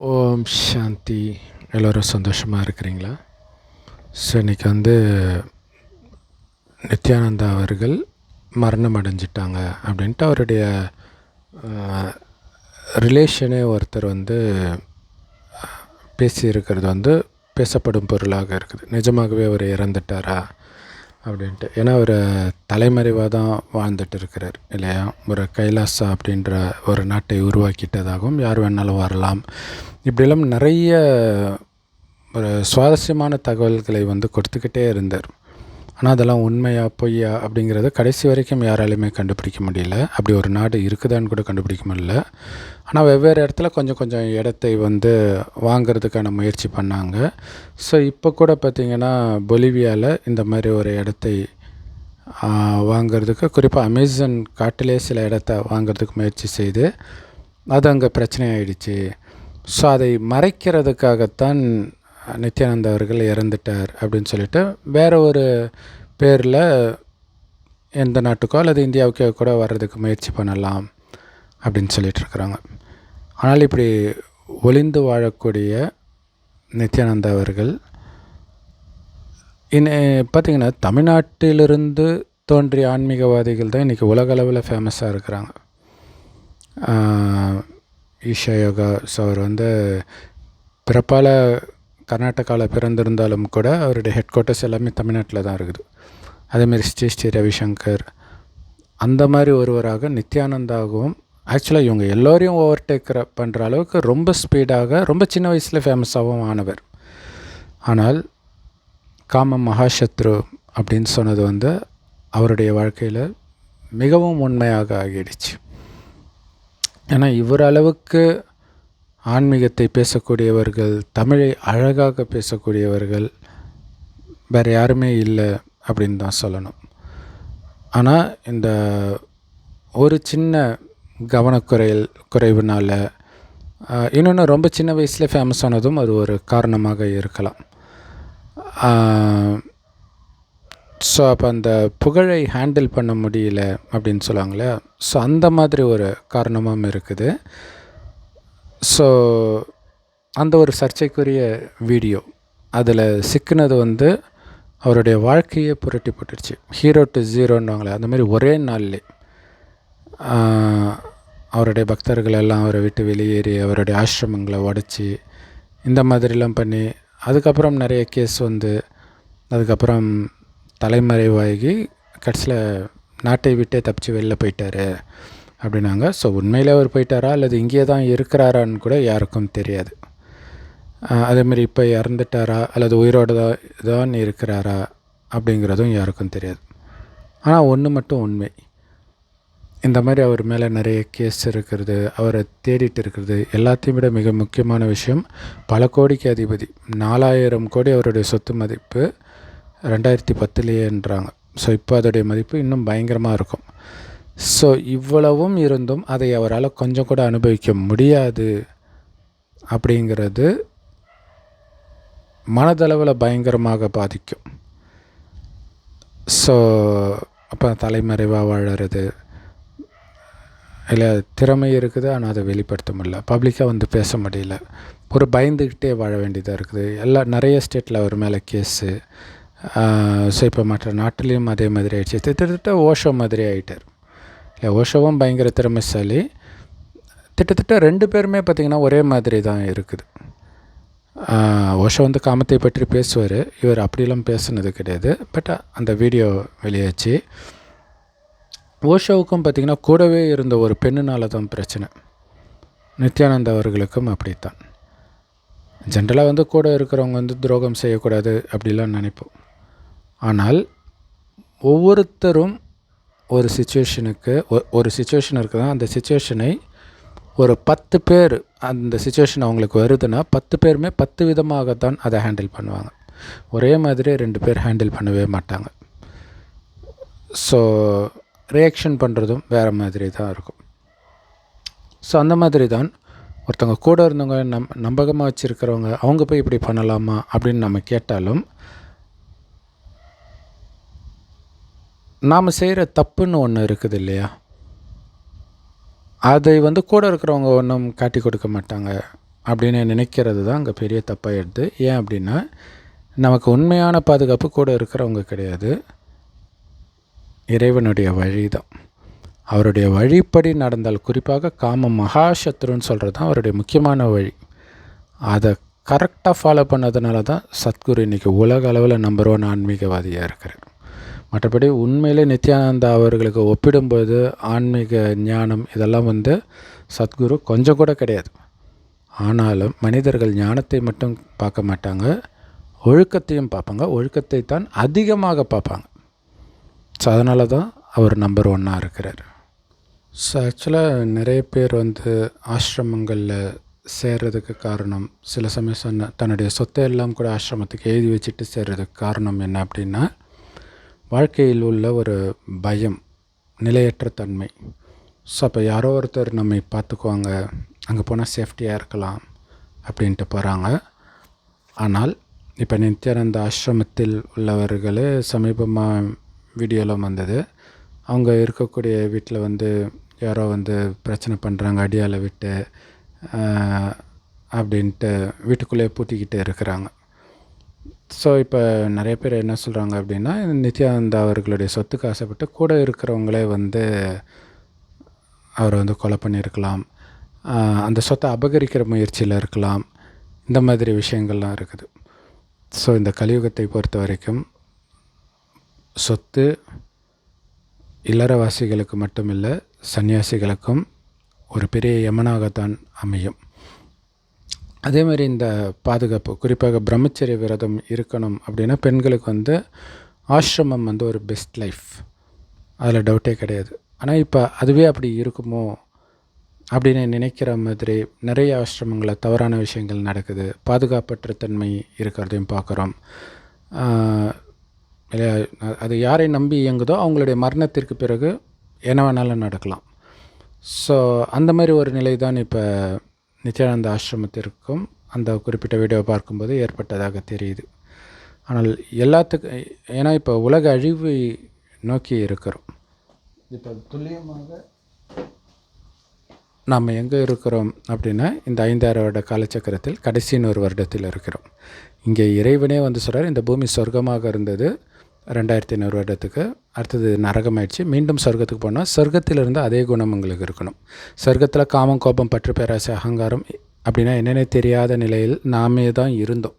ஓம் சாந்தி. எல்லோரும் சந்தோஷமாக இருக்கிறீங்களா? ஸோ இன்றைக்கி வந்து நித்யானந்தா அவர்கள் மரணம் அடைஞ்சிட்டாங்க அப்படின்ட்டு அவருடைய ரிலேஷனே ஒருத்தர் வந்து பேசியிருக்கிறது வந்து பேசப்படும் பொருளாக இருக்குது. நிஜமாகவே அவர் இறந்துட்டாரா? அப்படின்ட்டு. ஏன்னா அவர் தலைமறைவாக தான் வாழ்ந்துட்டு இருக்கிறார் இல்லையா? ஒரு கைலாசா அப்படின்ற ஒரு நாட்டை உருவாக்கிட்டதாகவும் யார் வேணாலும் வரலாம். இப்படியெல்லாம் நிறைய ஒரு சுவாரஸ்யமான தகவல்களை வந்து கொடுத்துக்கிட்டே இருந்தார். ஆனால் அதெல்லாம் உண்மையா பொய்யா அப்படிங்கிறத கடைசி வரைக்கும் யாராலையுமே கண்டுபிடிக்க முடியல. அப்படி ஒரு நாடு இருக்குதான்னு கூட கண்டுபிடிக்க முடியல. ஆனால் வெவ்வேறு இடத்துல கொஞ்சம் கொஞ்சம் இடத்தை வந்து வாங்கிறதுக்கான முயற்சி பண்ணாங்க. ஸோ இப்போ கூட பார்த்திங்கன்னா பொலிவியாவில் இந்த மாதிரி ஒரு இடத்தை வாங்கிறதுக்கு குறிப்பாக அமேசான் காட்டிலே சில இடத்த வாங்கிறதுக்கு முயற்சி செய்து அது அங்கே பிரச்சனை ஆயிடுச்சு. ஸோ அதை மறைக்கிறதுக்காகத்தான் நித்யானந்தா அவர்கள் இறந்துட்டார் அப்படின்னு சொல்லிட்டு வேறு ஒரு பேரில் எந்த நாட்டுக்கோ அல்லது இந்தியாவுக்கோ கூட வர்றதுக்கு முயற்சி பண்ணலாம் அப்படின்னு சொல்லிகிட்ருக்குறாங்க ஆனால் இப்படி ஒளிந்து வாழக்கூடிய நித்யானந்தா அவர்கள் இன்னை பார்த்திங்கன்னா தமிழ்நாட்டிலிருந்து தோன்றிய ஆன்மீகவாதிகள் தான் இன்றைக்கி உலகளவில் ஃபேமஸாக இருக்கிறாங்க. ஈஷா யோகா ஸோ அவர் வந்து பிறப்பால் கர்நாடகாவில் பிறந்திருந்தாலும் கூட அவருடைய ஹெட் குவார்ட்டர்ஸ் எல்லாமே தமிழ்நாட்டில் தான் இருக்குது. அதேமாரி ஸ்ரீ ஸ்ரீ ரவிசங்கர் அந்த மாதிரி ஒருவராக நித்யானந்தாகவும் ஆக்சுவலாக இவங்க எல்லோரையும் ஓவர்டேக்கிற பண்ணுற அளவுக்கு ரொம்ப ஸ்பீடாக ரொம்ப சின்ன வயசில் ஃபேமஸாகவும் ஆனவர். ஆனால் காம மகாசத்ரு அப்படின்னு சொன்னது வந்து அவருடைய வாழ்க்கையில் மிகவும் உண்மையாக ஆகிடுச்சு. ஏன்னா இவர் அளவுக்கு ஆன்மீகத்தை பேசக்கூடியவர்கள் தமிழை அழகாக பேசக்கூடியவர்கள் வேறு யாருமே இல்லை அப்படின்னு தான் சொல்லணும். ஆனால் இந்த ஒரு சின்ன கவனக்குறையல் குறைவுனால் இன்னொன்று ரொம்ப சின்ன வயசில் ஃபேமஸ் ஆனதும் அது ஒரு காரணமாக இருக்கலாம். ஸோ அப்போ அந்த புகழை ஹேண்டில் பண்ண முடியல அப்படின்னு சொல்லுவாங்களே ஸோ அந்த மாதிரி ஒரு காரணமும் இருக்குது. ஸோ அந்த ஒரு சர்ச்சைக்குரிய வீடியோ. அதில் சிக்கினது வந்து அவருடைய வாழ்க்கையே புரட்டி போட்டுருச்சு ஹீரோ டு ஜீரோன்னுவாங்களே அந்த மாதிரி ஒரே நாள்லே. அவருடைய பக்தர்கள் எல்லாம் அவரை விட்டு வெளியேறி அவருடைய ஆசிரமங்களை உடச்சி இந்த மாதிரிலாம் பண்ணி அதுக்கப்புறம் நிறைய கேஸ் வந்து அதுக்கப்புறம் தலைமறைவாகி கடைசியில் நாட்டை விட்டே தப்பிச்சு வெளில போயிட்டார். அப்படின்னாங்க. ஸோ உண்மையில் அவர் போயிட்டாரா? அல்லது இங்கே தான் இருக்கிறாரான்னு கூட யாருக்கும் தெரியாது. அதேமாரி இப்போ இறந்துட்டாரா? அல்லது உயிரோடு தான் தான் இருக்கிறாரா? அப்படிங்கிறதும் யாருக்கும் தெரியாது. ஆனால் ஒன்று மட்டும் உண்மை. இந்த மாதிரி அவர் மேலே நிறைய கேஸ் இருக்கிறது அவரை தேடிட்டு இருக்கிறது எல்லாத்தையும் விட மிக முக்கியமான விஷயம் பல கோடிக்கு அதிபதி நாலாயிரம் கோடி அவருடைய சொத்து மதிப்பு ரெண்டாயிரத்தி பத்துலேயேன்றாங்க ஸோ இப்போ அதோடைய மதிப்பு இன்னும் பயங்கரமாக இருக்கும். ஸோ இவ்வளவும் இருந்தும் அதை அவரால் கொஞ்சம் கூட அனுபவிக்க முடியாது அப்படிங்கிறது மனதளவில் பயங்கரமாக பாதிக்கும். ஸோ அப்போ தலைமறைவாக வாழறது இல்லை திறமை இருக்குது ஆனால் அதை வெளிப்படுத்த முடியல. பப்ளிக்காக வந்து பேச முடியல. ஒரு பயந்துக்கிட்டே வாழ வேண்டியதாக இருக்குது. எல்லா நிறைய ஸ்டேட்டில் அவர் மேலே கேஸு ஸோ இப்போ மற்ற நாட்டிலையும் அதே மாதிரி ஆயிடுச்சு. திட்டத்தட்ட ஓஷோ மாதிரி ஆகிட்டார் ஓஷோவும் பயங்கர திறமைசாலி. திட்டத்தட்ட ரெண்டு பேருமே பார்த்திங்கன்னா ஒரே மாதிரி தான் இருக்குது. ஓஷோ வந்து காமத்தை பற்றி பேசுவார். இவர் அப்படிலாம் பேசுனது கிடையாது. பட் அந்த வீடியோ வெளியாச்சு. ஓஷோவுக்கும் பார்த்திங்கன்னா கூடவே இருந்த ஒரு பெண்ணுனால தான் பிரச்சனை. நித்யானந்த் அவர்களுக்கும் அப்படித்தான். ஜென்ரலாக வந்து கூட இருக்கிறவங்க வந்து துரோகம் செய்யக்கூடாது அப்படிலாம் நினைப்போம். ஆனால் ஒவ்வொருத்தரும் ஒரு சுச்சுவேஷனுக்கு ஒரு சுச்சுவேஷன் இருக்குதுன்னா அந்த சுச்சுவேஷனை ஒரு பத்து பேர் அந்த சுச்சுவேஷன் அவங்களுக்கு வருதுன்னா பத்து பேருமே பத்து விதமாகத்தான் அதை ஹேண்டில் பண்ணுவாங்க. ஒரே மாதிரி ரெண்டு பேர் ஹேண்டில் பண்ணவே மாட்டாங்க. ஸோ ரியாக்ஷன் பண்ணுறதும் வேறு மாதிரி தான் இருக்கும். ஸோ அந்த மாதிரி தான் ஒருத்தவங்க கூட இருந்தவங்க நம் நம்பகமாக வச்சுருக்கிறவங்க அவங்க போய் இப்படி பண்ணலாமா அப்படின்னு நம்ம கேட்டாலும் நாம் செய்கிற தப்புன்னு ஒன்று இருக்குது இல்லையா? அதை வந்து கூட இருக்கிறவங்க ஒன்றும் காட்டி கொடுக்க மாட்டாங்க அப்படின்னு நினைக்கிறது தான் அங்கே பெரிய தப்பாகிடுது ஏன் அப்படின்னா நமக்கு உண்மையான பாதுகாப்பு கூட இருக்கிறவங்க கிடையாது. இறைவனுடைய வழி தான் அவருடைய வழிப்படி நடந்தால் குறிப்பாக காம மகாசத்ருன்னு சொல்கிறது தான் அவருடைய முக்கியமான வழி. அதை கரெக்டாக ஃபாலோ பண்ணதுனால தான் சத்குரு இன்றைக்கி உலக அளவில் நம்பர் ஒன் ஆன்மீகவாதியாக இருக்கிறார். மற்றபடி உண்மையிலே நித்யானந்தா அவர்களுக்கு ஒப்பிடும்போது ஆன்மீக ஞானம் இதெல்லாம் வந்து சத்குரு கொஞ்சம் கூட கிடையாது. ஆனாலும் மனிதர்கள் ஞானத்தை மட்டும் பார்க்க மாட்டாங்க. ஒழுக்கத்தையும் பார்ப்பாங்க. ஒழுக்கத்தை தான் அதிகமாக பார்ப்பாங்க. ஸோ அதனால தான் அவர் நம்பர் ஒன்னாக இருக்கிறார். ஸோ ஆக்சுவலாக நிறைய பேர் வந்து ஆசிரமங்களில் சேர்றதுக்கு காரணம் சில சமயம் சொன்ன தன்னுடைய சொத்தை எல்லாம் கூட ஆசிரமத்துக்கு எழுதி வச்சுட்டு சேர்றதுக்கு காரணம் என்ன அப்படின்னா வாழ்க்கையில் உள்ள ஒரு பயம் நிலையற்ற தன்மை. ஸோ அப்போ யாரோ ஒருத்தர் நம்மை பார்த்துக்குவாங்க. அங்கே போனால் சேஃப்டியாக இருக்கலாம் அப்படின்ட்டு போகிறாங்க ஆனால் இப்போ நித்யானந்த ஆசிரமத்தில் உள்ளவர்கள் சமீபமாக வீடியோவில் வந்தது. அவங்க இருக்கக்கூடிய வீட்டில் வந்து யாரோ வந்து பிரச்சனை பண்ணுறாங்க அடியால் விட்டு அப்படின்ட்டு வீட்டுக்குள்ளேயே பூட்டிக்கிட்டு இருக்கிறாங்க. ஸோ இப்போ நிறைய பேர் என்ன சொல்கிறாங்க அப்படின்னா நித்யானந்தா அவர்களுடைய சொத்துக்கு ஆசைப்பட்டு கூட இருக்கிறவங்களே வந்து அவரை வந்து கொலை பண்ணியிருக்கலாம். அந்த சொத்தை அபகரிக்கிற முயற்சியில் இருக்கலாம். இந்த மாதிரி விஷயங்கள்லாம் இருக்குது. ஸோ இந்த கலியுகத்தை பொறுத்த வரைக்கும் சொத்து இல்லறவாசிகளுக்கு மட்டுமில்லை சன்னியாசிகளுக்கும் ஒரு பெரிய யமனாகத்தான் அமையும். அதே மாதிரி இந்த பாதுகாப்பு குறிப்பாக பிரம்மச்சரிய விரதம் இருக்கணும் அப்படின்னா பெண்களுக்கு வந்து ஆசிரமம் வந்து ஒரு பெஸ்ட் லைஃப் அதில் டவுட்டே கிடையாது. ஆனால் இப்போ அதுவே அப்படி இருக்குமோ அப்படின்னு நினைக்கிற மாதிரி நிறைய ஆசிரமங்களில் தவறான விஷயங்கள் நடக்குது. பாதுகாப்பற்ற தன்மை இருக்கிறதையும் பார்க்குறோம். இல்லையா? அது யாரை நம்பி இயங்குதோ அவங்களுடைய மரணத்திற்கு பிறகு என்ன வேணாலும் நடக்கலாம். ஸோ அந்த மாதிரி ஒரு நிலை தான் இப்போ நித்யானந்த ஆசிரமத்திற்கும் அந்த குறிப்பிட்ட வீடியோவை பார்க்கும்போது ஏற்பட்டதாக தெரியுது. ஆனால் எல்லாத்துக்கும் ஏன்னா இப்போ உலக அழிவை நோக்கி இருக்கிறோம். இப்போ துல்லியமாக நாம் எங்கே இருக்கிறோம் அப்படின்னா இந்த ஐந்தாயிரம் வருட காலச்சக்கரத்தில் கடைசின்னு ஒரு வருடத்தில் இருக்கிறோம். இங்கே இறைவனே வந்து சொல்கிறார் இந்த பூமி சொர்க்கமாக இருந்தது ரெண்டாயிரத்தி ஐநூறு வருடத்துக்கு அடுத்தது நரகமாயிடுச்சு. மீண்டும் சொர்க்கத்துக்கு போனால் சொர்க்கத்திலிருந்து அதே குணம் உங்களுக்கு இருக்கணும். சொர்க்கத்தில் காமம் கோபம் பற்று பேராசை அகங்காரம் அப்படின்னா என்னென்ன தெரியாத நிலையில் நாமே தான் இருந்தோம்.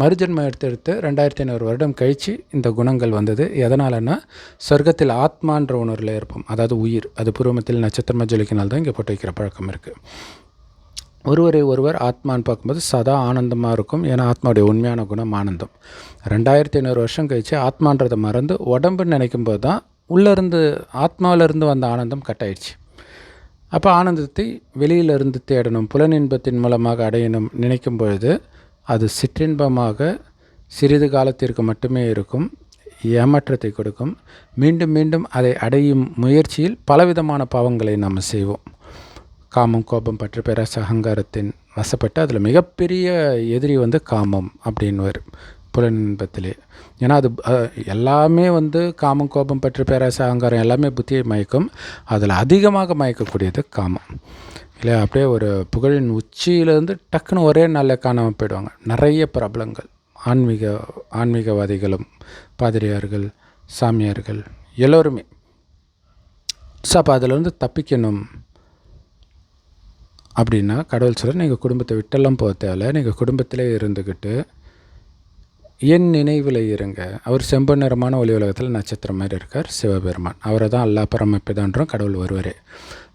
மறுஜன்மம் எடுத்து எடுத்து ரெண்டாயிரத்தி ஐநூறு வருடம் கழித்து இந்த குணங்கள் வந்தது. எதனாலன்னா சொர்க்கத்தில் ஆத்மான்ற உணர்வில் இருப்போம். அதாவது உயிர். அது பூர்வமத்தில் நட்சத்திரமாக ஜொலிக்கினால் தான் இங்கே போட்டு வைக்கிற பழக்கம் இருக்குது ஒருவரை ஒருவர் ஆத்மான்னு பார்க்கும்போது சதா ஆனந்தமாக இருக்கும். ஏன்னா ஆத்மாவுடைய உண்மையான குணம் ஆனந்தம். ரெண்டாயிரத்தி ஐநூறு வருஷம் கழித்து ஆத்மான்றதை மறந்து உடம்புன்னு நினைக்கும் போது தான் உள்ளேருந்து ஆத்மாவிலேருந்து வந்த ஆனந்தம் கட் ஆயிடுச்சு அப்போ ஆனந்தத்தை வெளியிலிருந்து தேடணும் புலனின்பத்தின் மூலமாக அடையணும் நினைக்கும் பொழுது அது சிற்றின்பமாக சிறிது காலத்திற்கு மட்டுமே இருக்கும் ஏமாற்றத்தை கொடுக்கும். மீண்டும் மீண்டும் அதை அடையும் முயற்சியில் பலவிதமான பாவங்களை நாம் செய்வோம். காமம் கோபம் பற்று பேராச அகங்காரத்தின் வசப்பட்டு அதில் மிகப்பெரிய எதிரி வந்து காமம் அப்படின்னு புலனின்பத்திலே ஏன்னா அது எல்லாமே வந்து காமம் கோபம் பற்று பேராசை அகங்காரம் எல்லாமே புத்தியை மயக்கும். அதில் அதிகமாக மயக்கக்கூடியது காமம். இல்லையா அப்படியே ஒரு புகழின் உச்சியிலேருந்து டக்குன்னு ஒரே நாளில் காணாமல் போயிடுவாங்க. நிறைய பிரபலங்கள். ஆன்மீக ஆன்மீகவாதிகளும் பாதிரியார்கள் சாமியார்கள் எல்லோருமே. ஸோ அப்போ அதிலேருந்து தப்பிக்கணும். அப்படின்னா கடவுள் சொல்கிற நீங்கள் குடும்பத்தை விட்டெல்லாம் போக தேவையில்ல நீங்கள் குடும்பத்திலே இருந்துக்கிட்டு என் நினைவில் இருங்க. அவர் செம்பு நிறமான ஒளி உலகத்தில் நட்சத்திரம் மாதிரி இருக்கார் சிவபெருமான். அவரை தான் அல்லா பரமப்பிதான்றோம் கடவுள் வருவார்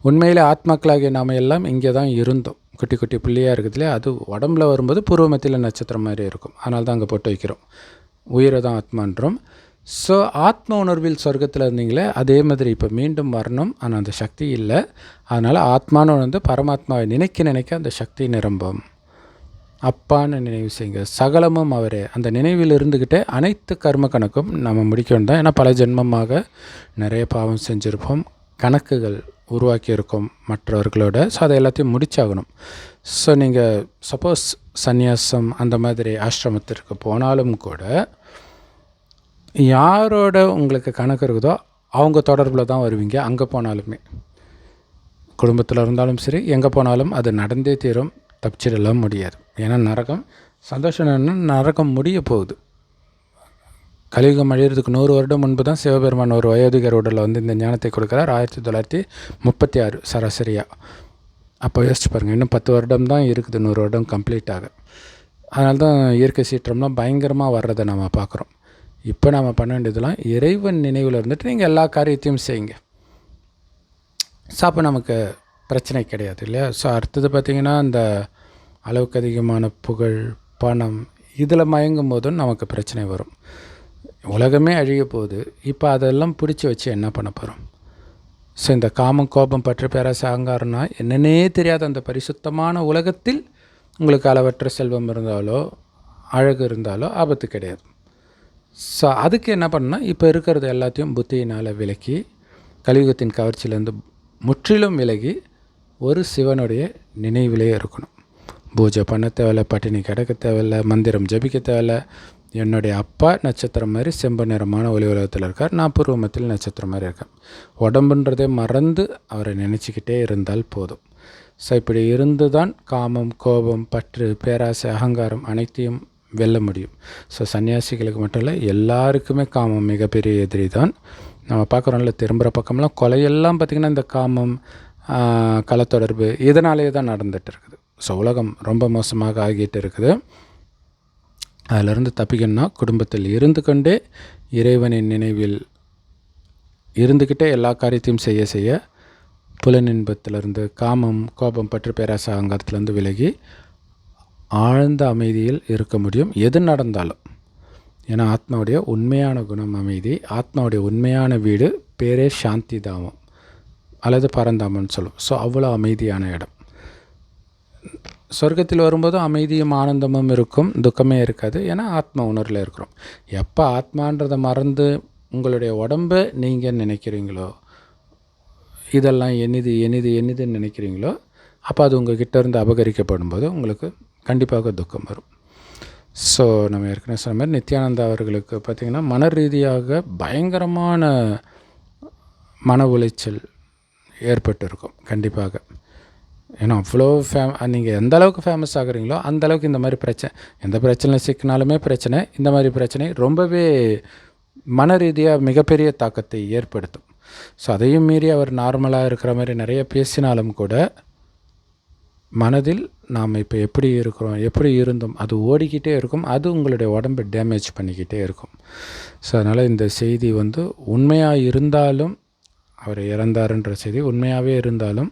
உண்மையில் ஆத்மாக்களாகிய நாம் எல்லாம் இங்கே தான் இருந்தோம். குட்டி குட்டி பிள்ளையாக இருக்குதுலே அது உடம்புல வரும்போது பூர்வமத்தில் நட்சத்திரம் மாதிரி இருக்கும். அதனால தான் அங்கே போட்டு வைக்கிறோம். உயிரை தான் ஆத்மான்றோம். ஸோ ஆத்ம உணர்வில் சொர்க்கத்தில் இருந்தீங்களே அதே மாதிரி இப்போ மீண்டும் வரணும். ஆனால் அந்த சக்தி இல்லை. அதனால் ஆத்மான்னு வந்து பரமாத்மாவை நினைக்க நினைக்க அந்த சக்தி நிரம்பும். அப்பான்னு நினைவு செய்யுங்க. சகலமும் அவரே. அந்த நினைவில் இருந்துக்கிட்டே அனைத்து கர்ம கணக்கும் நம்ம முடிக்கணும் தான். ஏன்னா பல ஜென்மமாக நிறைய பாவம் செஞ்சுருப்போம். கணக்குகள் உருவாக்கியிருக்கோம் மற்றவர்களோட. ஸோ அதை எல்லாத்தையும் முடிச்சாகணும். ஸோ நீங்கள் சப்போஸ் சந்நியாசம் அந்த மாதிரி ஆசிரமத்திற்கு போனாலும் கூட யாரோட உங்களுக்கு கணக்கு இருக்குதோ அவங்க தொடர்பில் தான் வருவீங்க அங்கே போனாலுமே. குடும்பத்தில் இருந்தாலும் சரி எங்கே போனாலும் அது நடந்தே தீரும் தப்பிச்சிடலாம் முடியாது. ஏன்னா நரகம் சந்தோஷம் என்னன்னா நரகம் முடிய போகுது. கலியுகம் அழியிறதுக்கு நூறு வருடம் முன்பு தான் சிவபெருமான் ஒரு வயோதிகர் உடலில் வந்து இந்த ஞானத்தை கொடுக்குறார் ஆயிரத்தி தொள்ளாயிரத்தி முப்பத்தி ஆறு சராசரியாக அப்போ யோசிச்சு பாருங்கள் இன்னும் பத்து வருடம் தான் இருக்குது நூறு வருடம் கம்ப்ளீட் ஆக. அதனால தான் இயற்கை சீற்றம்லாம் பயங்கரமாக வர்றதை நம்ம பார்க்குறோம். இப்போ நாம் பண்ண வேண்டியதெல்லாம் இறைவன் நினைவில் இருந்துட்டு நீங்கள் எல்லா காரியத்தையும் செய்யுங்க. ஸோ அப்போ நமக்கு பிரச்சனை கிடையாது இல்லையா? ஸோ அடுத்தது பார்த்திங்கன்னா அந்த அளவுக்கு அதிகமான புகழ் பணம் இதில் மயங்கும் போதும் நமக்கு பிரச்சனை வரும். உலகமே அழிய போகுது. இப்போ அதெல்லாம் பிடிச்சி வச்சு என்ன பண்ண போகிறோம் ஸோ இந்த காமம் கோபம் பற்று பேராசை அகங்காரம்னா என்னன்னே தெரியாத அந்த பரிசுத்தமான உலகத்தில் உங்களுக்கு அளவற்ற செல்வம் இருந்தாலோ அழகு இருந்தாலோ ஆபத்து கிடையாது. ஸோ அதுக்கு என்ன பண்ணால் இப்போ இருக்கிறது எல்லாத்தையும் புத்தியினால் விலக்கி கலியுகத்தின் கவர்ச்சியிலேருந்து முற்றிலும் விலகி ஒரு சிவனுடைய நினைவிலே இருக்கணும். பூஜை பண்ண தேவையில்ல பட்டினி கிடக்க தேவையில்ல மந்திரம் ஜபிக்க தேவையில்ல. என்னுடைய அப்பா நட்சத்திரம் மாதிரி செம்ப நிறமான ஒளி உலகத்தில் இருக்கார். நான் பூர்வமத்தில் நட்சத்திரம் மாதிரி இருக்கேன். உடம்புன்றதே மறந்து அவரை நினச்சிக்கிட்டே இருந்தால் போதும். ஸோ இப்படி இருந்து தான் காமம் கோபம் பற்று பேராசை அகங்காரம் அனைத்தையும் வெல்ல முடியும். ஸோ சன்னியாசிகளுக்கு மட்டும் இல்லை எல்லாருக்குமே காமம் மிகப்பெரிய எதிரி தான். நம்ம பார்க்குறோம்ல திரும்புகிற பக்கம்லாம் கொலையெல்லாம் பார்த்திங்கன்னா இந்த காமம் கலத்தொடர்பு இதனாலேயே தான் நடந்துகிட்டு இருக்குது. ஸோ உலகம் ரொம்ப மோசமாக ஆகிட்டு இருக்குது. அதிலிருந்து தப்பிக்கணும்னா குடும்பத்தில் இருந்து கொண்டே இறைவனின் நினைவில் இருந்துக்கிட்டே எல்லா காரியத்தையும் செய்ய செய்ய புலனின்பத்திலிருந்து காமம் கோபம் பற்று பேராச அகங்காரத்திலேருந்து விலகி ஆழ்ந்த அமைதியில் இருக்க முடியும். எது நடந்தாலும். ஏன்னா ஆத்மாவுடைய உண்மையான குணம் அமைதி ஆத்மாவுடைய உண்மையான வீடு பேரே சாந்தி தாமம் அல்லது பரந்தாமன்னு சொல்லும் ஸோ அவ்வளோ அமைதியான இடம். சொர்க்கத்தில் வரும்போது அமைதியும் ஆனந்தமும் இருக்கும். துக்கமே இருக்காது. ஏன்னா ஆத்மா உணர்வில் இருக்கிறோம். எப்போ ஆத்மான்றதை மறந்து உங்களுடைய உடம்பை நீங்கள் நினைக்கிறீங்களோ இதெல்லாம் எனிது எனிது எனிதுன்னு நினைக்கிறீங்களோ அப்போ அது உங்கள் கிட்டேருந்து அபகரிக்கப்படும் போது உங்களுக்கு கண்டிப்பாக துக்கம் வரும். ஸோ நம்ம ஏற்கனவே சொன்ன மாதிரி நித்யானந்தா அவர்களுக்கு பார்த்திங்கன்னா மன ரீதியாக பயங்கரமான மன உளைச்சல் ஏற்பட்டு இருக்கும் கண்டிப்பாக. ஏன்னா அவ்வளோ ஃபேம் நீங்கள் எந்த அளவுக்கு ஃபேமஸ் ஆகுறீங்களோ அந்த அளவுக்கு இந்த மாதிரி பிரச்சனை எந்த பிரச்சனை சிக்கினாலுமே பிரச்சனை இந்த மாதிரி பிரச்சனை ரொம்பவே மன ரீதியாக மிகப்பெரிய தாக்கத்தை ஏற்படுத்தும். ஸோ அதையும் மீறி அவர் நார்மலாக இருக்கிற மாதிரி நிறைய பேசினாலும் கூட மனதில் நாம் இப்போ எப்படி இருக்கிறோம் எப்படி இருந்தோம் அது ஓடிக்கிட்டே இருக்கும். அது உங்களுடைய உடம்பை டேமேஜ் பண்ணிக்கிட்டே இருக்கும். ஸோ அதனால் இந்த செய்தி வந்து உண்மையாக இருந்தாலும் அவர் இறந்தாருன்ற செய்தி உண்மையாகவே இருந்தாலும்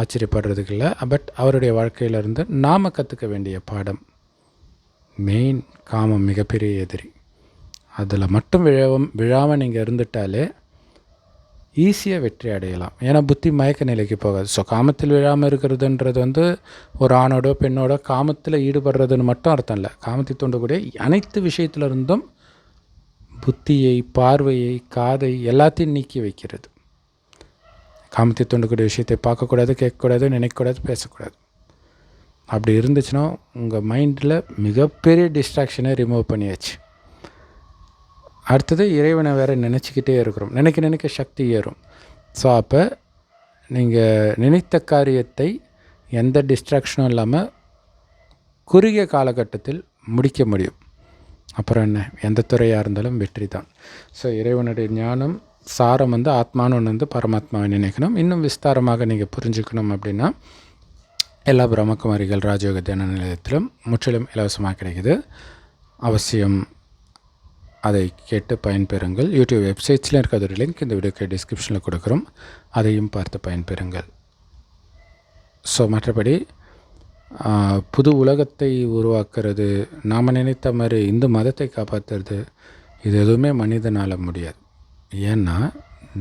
ஆச்சரியப்படுறதுக்கு இல்லை. பட் அவருடைய வாழ்க்கையிலிருந்து நாம் கற்றுக்க வேண்டிய பாடம் மெயின் காமம் மிகப்பெரிய எதிரி. அதில் மட்டும் விழாவும் விழாமல் நீங்கள் இருந்துட்டாலே ஈஸியாக வெற்றி அடையலாம். ஏன்னா புத்தி மயக்க நிலைக்கு போகாது. ஸோ காமத்தில் விழாமல் இருக்கிறதுன்றது வந்து ஒரு ஆணோடோ பெண்ணோட காமத்தில் ஈடுபடுறதுன்னு மட்டும் அர்த்தம் இல்லை. காமத்தை தூண்டக்கூடிய அனைத்து விஷயத்திலிருந்தும் புத்தியை பார்வையை காதை எல்லாத்தையும் நீக்கி வைக்கிறது. காமத்தை தூண்டக்கூடிய விஷயத்தை பார்க்கக்கூடாது கேட்கக்கூடாது நினைக்கக்கூடாது பேசக்கூடாது. அப்படி இருந்துச்சுன்னா உங்கள் மைண்டில் மிகப்பெரிய டிஸ்ட்ராக்ஷனை ரிமூவ் பண்ணியாச்சு. அடுத்தது இறைவனை வேறு நினச்சிக்கிட்டே இருக்கிறோம். நினைக்க நினைக்க சக்தி ஏறும். ஸோ அப்போ நீங்கள் நினைத்த காரியத்தை எந்த டிஸ்ட்ராக்ஷனும் இல்லாமல் குறுகிய காலகட்டத்தில் முடிக்க முடியும். அப்புறம் என்ன? எந்த துறையாக இருந்தாலும் வெற்றி தான். ஸோ இறைவனுடைய ஞானம் சாரம் வந்து ஆத்மானு ஒன்று வந்து பரமாத்மாவை நினைக்கணும். இன்னும் விஸ்தாரமாக நீங்கள் புரிஞ்சுக்கணும் அப்படின்னா எல்லா பிரம்மகுமாரிகள் ராஜயோக தியான நிலையத்திலும் முற்றிலும் இலவசமாக கிடைக்குது. அவசியம் அதை கேட்டு பயன்பெறுங்கள். யூடியூப் வெப்சைட்ஸில் இருக்க ஒரு லிங்க் இந்த வீடியோக்கு டிஸ்கிரிப்ஷனில் கொடுக்குறோம். அதையும் பார்த்து பயன்பெறுங்கள். ஸோ மற்றபடி புது உலகத்தை உருவாக்குறது நாம் நினைத்த மாதிரி இந்து மதத்தை காப்பாற்றுறது இது எதுவுமே மனிதனால் முடியாது. ஏன்னா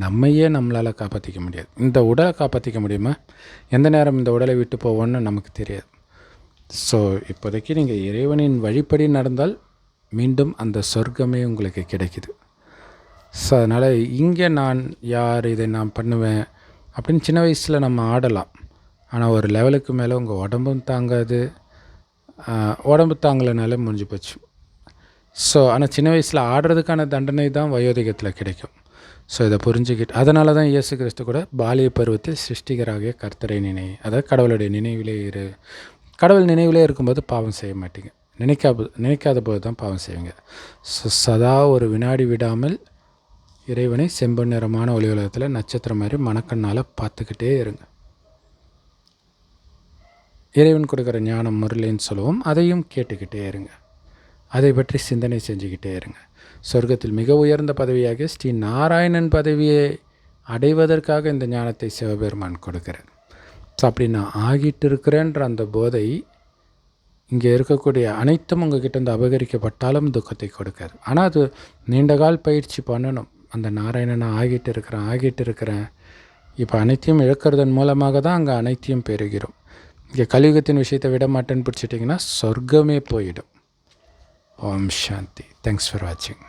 நம்மையே நம்மளால் காப்பாற்றிக்க முடியாது. இந்த உடலை காப்பாற்றிக்க முடியுமா? எந்த நேரம் இந்த உடலை விட்டு போவோன்னு நமக்கு தெரியாது. ஸோ இப்போதைக்கு நீங்கள் இறைவனின் வழிப்படி நடந்தால் மீண்டும் அந்த சொர்க்கமே உங்களுக்கு கிடைக்கிது. ஸோ அதனால் இங்கே நான் யார் இதை நான் பண்ணுவேன் அப்படின்னு சின்ன வயசில் நம்ம ஆடலாம். ஆனால் ஒரு லெவலுக்கு மேலே உங்கள் உடம்பும் தாங்காது. உடம்பு தாங்கலைனாலே முடிஞ்சு போச்சு. ஸோ ஆனால் சின்ன வயசில் ஆடுறதுக்கான தண்டனை தான் வயோதிகத்தில் கிடைக்கும். ஸோ இதை புரிஞ்சுக்கிட்டு அதனால தான் இயேசு கிறிஸ்து கூட பாலிய பருவத்தில் சிருஷ்டிகராகிய கர்த்தரை நினை அதாவது கடவுளுடைய நினைவிலே இரு கடவுள் நினைவிலே இருக்கும்போது பாவம் செய்ய மாட்டீங்க. நினைக்காத நினைக்காத போது தான் பாவம் செய்வீங்க. ச- சதா ஒரு வினாடி விடாமல் இறைவனை செம்பு நிறமான ஒளி உலகத்தில் நட்சத்திரம் மாதிரி மணக்கண்ணால் பார்த்துக்கிட்டே இருங்க. இறைவன் கொடுக்குற ஞானம் முரளின்னு சொல்லுவோம். அதையும் கேட்டுக்கிட்டே இருங்க. அதை பற்றி சிந்தனை செஞ்சுக்கிட்டே இருங்க. சொர்க்கத்தில் மிக உயர்ந்த பதவியாக ஸ்ரீ நாராயணன் பதவியை அடைவதற்காக இந்த ஞானத்தை சிவபெருமான் கொடுக்கிறார். ஸோ அப்படி நான் ஆகிட்டு இருக்கிறேன்ற அந்த போதை இங்கே இருக்கக்கூடிய அனைத்தும் உங்ககிட்ட இருந்து அபகரிக்கப்பட்டாலும் துக்கத்தை கொடுக்காது. ஆனால் அது நீண்டகால் பயிற்சி பண்ணணும். அந்த நாராயணனை ஆகிட்டு இருக்கிறேன் ஆகிட்டு இருக்கிறேன் இப்போ அனைத்தையும் இழக்கிறதன் மூலமாக தான் அங்கே அனைத்தையும் பெறுகிறோம். இங்கே கலியுகத்தின் விஷயத்தை விட மாட்டேன்னு பிடிச்சிட்டிங்கன்னா சொர்க்கமே போயிடும். ஓம் சாந்தி. தேங்க்ஸ் ஃபார் வாட்சிங்